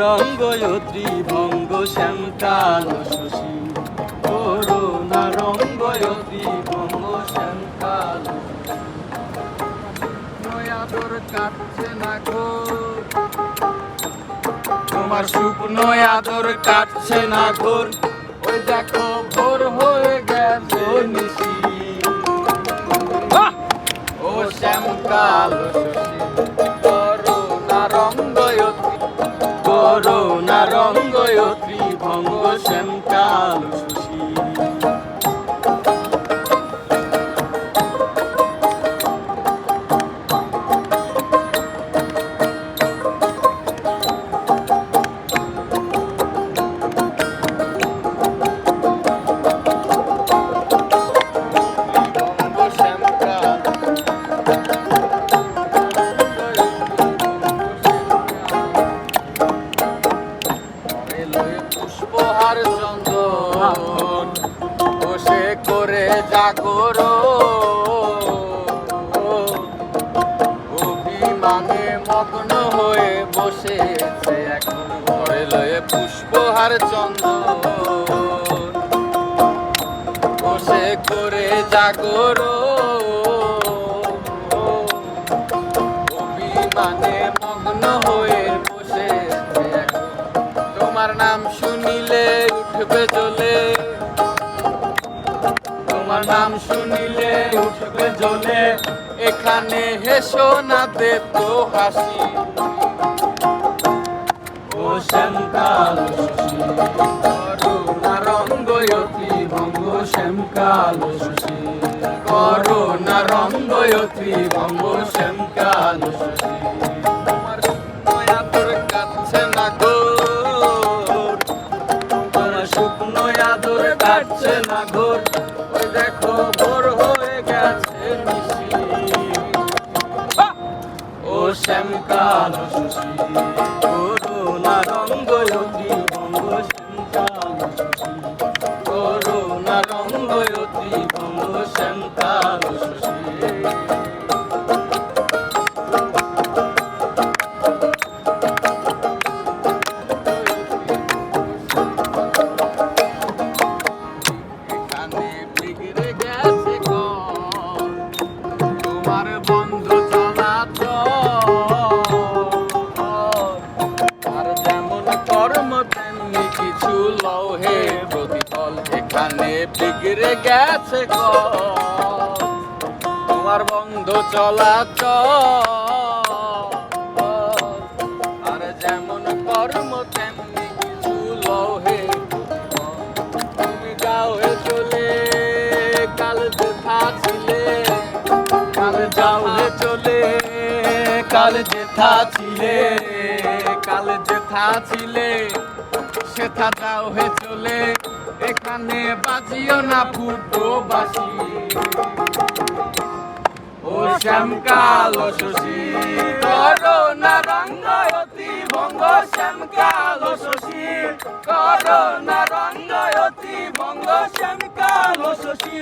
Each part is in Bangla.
রঙ্গয়ত্রী ভঙ্গ শ্যামকাল শশী। করুণা রঙ্গয়ত্রী ভঙ্গ শ্যামকাল নয়াদর কাটছে না গো। তোমার শুকনো আদর কাটছে না ঘোর। ওই দেখো ভোর হয়ে গেছে নিশি। ও শ্যামকাল শশী। করুণা রঙ্গয়ত্রী ভঙ্গ শ্যামকাল শশী করে জাগর অভিমানে মগ্ন হয়ে বসেছে এখন ঘরে লয়ে পুষ্পহার চন্দন। বসে করে জাগর অভিমানে শুনিলে উঠবে জলে, এখানে হেসো না দে তো হাসি। ও শ্যামকাল ভঙ্গ শ্যামকাল শশী করুণা রঙ্গয়ত্রী ভঙ্গ শ্যামকাল শশী। ও শ্যামকাল লহে প্রতিফল এখানে বিগড়ে গেছে তোমার বন্ধ চলাচল, আর যেমন কর্ম, তেমনি কিছু লহে তুমি যাও হে চলে, কাল যেথা ছিলে, কাল যাও হে চলে, কাল যেথা ছিলে, কাল যেথা ছিলে। সেথা যাও হে চলে, এখানে বাজিও না ফুটো বাসি ও শ্যামকাল শশী করোনা রঙ্গয়তী ভঙ্গ শ্যামকাল শশী করোনা রঙ্গয়তী ভঙ্গ শ্যামকাল শশী।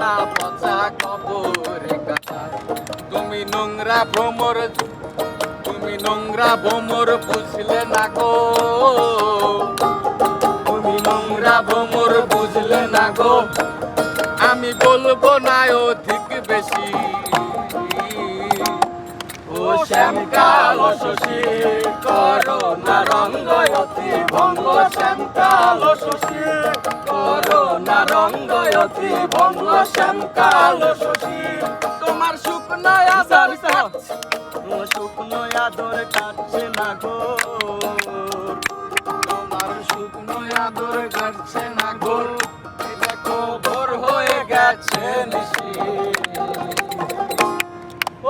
না পচা কবরে কাটায় তুমি নোংরা ভ্রমর, তুমি নোংরা ভ্রমর বুঝলে না গো। তুমি নোংরা ভ্রমর বুঝলে না গো। আমি বলব না অধিক বেশি। ও শ্যামকাল শশী, করোনা রঙ্গয়তী ভঙ্গ শ্যামকাল শশী। রঙ্গ রঙ্গয়তি ভঙ্গ শ্যাম কালো শশী। তোমার শুকনো আদর শুকনো আদর কাটছে না গো। তোমার শুকনো আদর কাটছে না গোর দেখো ভোর হয়ে গেছে নিশি।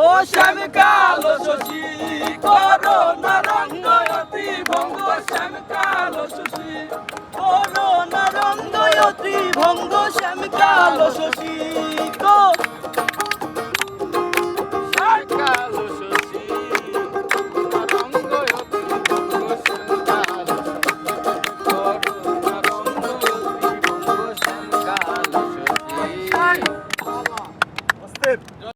ও শ্যাম কালো শশী করো না না রঙ্গয়ত্রী ভঙ্গ শ্যাম কালো শশী। 한번